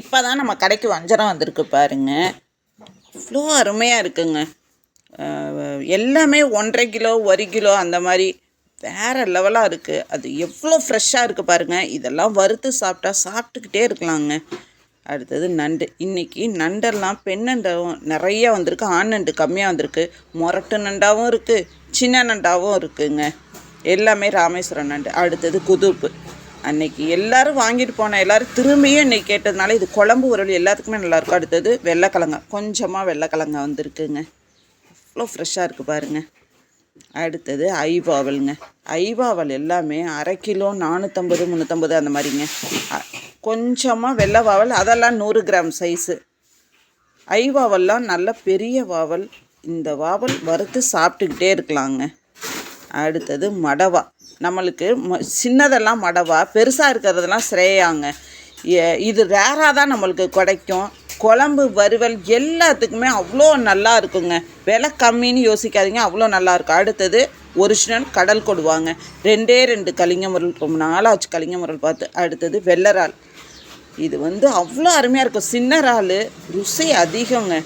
இப்போ தான் நம்ம கடைக்கு வஞ்சரம் வந்திருக்கு பாருங்க. அவ்வளோ அருமையாக இருக்குங்க. எல்லாமே ஒன்றரை கிலோ ஒரு கிலோ அந்த மாதிரி வேறு லெவலாக இருக்குது அது எவ்வளோ ஃப்ரெஷ்ஷாக இருக்குது பாருங்கள் இதெல்லாம் வறுத்து சாப்பிட்டா சாப்பிட்டுக்கிட்டே இருக்கலாங்க. அடுத்தது நண்டு. இன்றைக்கி நண்டெல்லாம் பெண் நண்டும் நிறைய வந்திருக்கு. ஆண் நண்டு கம்மியாக வந்திருக்கு. முரட்டு நண்டாவும் இருக்குது சின்ன நண்டாவும் இருக்குங்க. எல்லாமே ராமேஸ்வரம் நண்டு. அடுத்தது குதுப்பு. அன்னைக்கு எல்லாரும் வாங்கிட்டு போன எல்லாரும் திரும்பியும் இன்னைக்கு கேட்டதுனால இது குழம்பு உரல் எல்லாத்துக்குமே நல்லாயிருக்கும் அடுத்தது வெள்ளைக்கிழங்கா. கொஞ்சமாக வெள்ளைக்கிழங்கா வந்திருக்குங்க. அவ்வளோ ஃப்ரெஷ்ஷாக இருக்குது பாருங்க. அடுத்தது ஐவாவல்ங்க ஐவாவல் எல்லாமே அரை கிலோ நானூற்றம்பது முந்நூற்றம்பது அந்த மாதிரிங்க. கொஞ்சமாக வெள்ளை வாவல் அதெல்லாம் நூறு கிராம் சைஸு ஐவாவல்லாம் நல்ல பெரிய வாவல். இந்த வாவல் வறுத்து சாப்பிட்டுக்கிட்டே இருக்கலாங்க. அடுத்தது மடவா. நம்மளுக்கு ம சின்னதெல்லாம் மடவா பெருசாக இருக்கிறதெல்லாம் ஸ்ரேயாங்க இது ரேராக தான் நம்மளுக்கு கிடைக்கும். குழம்பு வறுவல் எல்லாத்துக்குமே அவ்வளோ நல்லா இருக்குங்க. விலை கம்மின்னு யோசிக்காதீங்க அவ்வளோ நல்லா இருக்கும். அடுத்தது ஒரிஜினல் கடல் கொடுவாங்க. ரெண்டே ரெண்டு கலிங்க முரல் ரொம்ப நாளாச்சு கலிங்க முரல் பார்த்து. அடுத்தது வெள்ளரால் இது வந்து அவ்வளோ அருமையாக இருக்கும். சின்ன இறால் ருசி அதிகங்க.